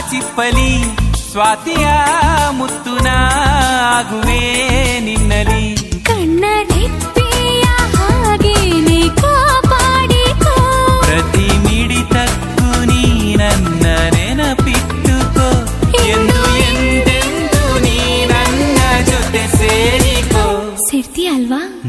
ಚಿಪ್ಪಲಿ ಸ್ವಾತಿಯ ಮುತ್ತುನಾಗುವೆ ನಿನ್ನಲಿ ಕಣ್ಣ ಹಾಗೇನೆ ಕಾಪಾಡಿಕೋ. ಪ್ರತಿ ಮಿಡಿತಕ್ಕೂ ನೀ ನನ್ನ ನೆನಪಿಟ್ಟುಕೋ. ಎಂದು ಎಂದೆಂದು ನೀ ನನ್ನ ಜೊತೆ ಸೇರಿಕೋ. ಸೇರ್ತಿ ಅಲ್ವಾ?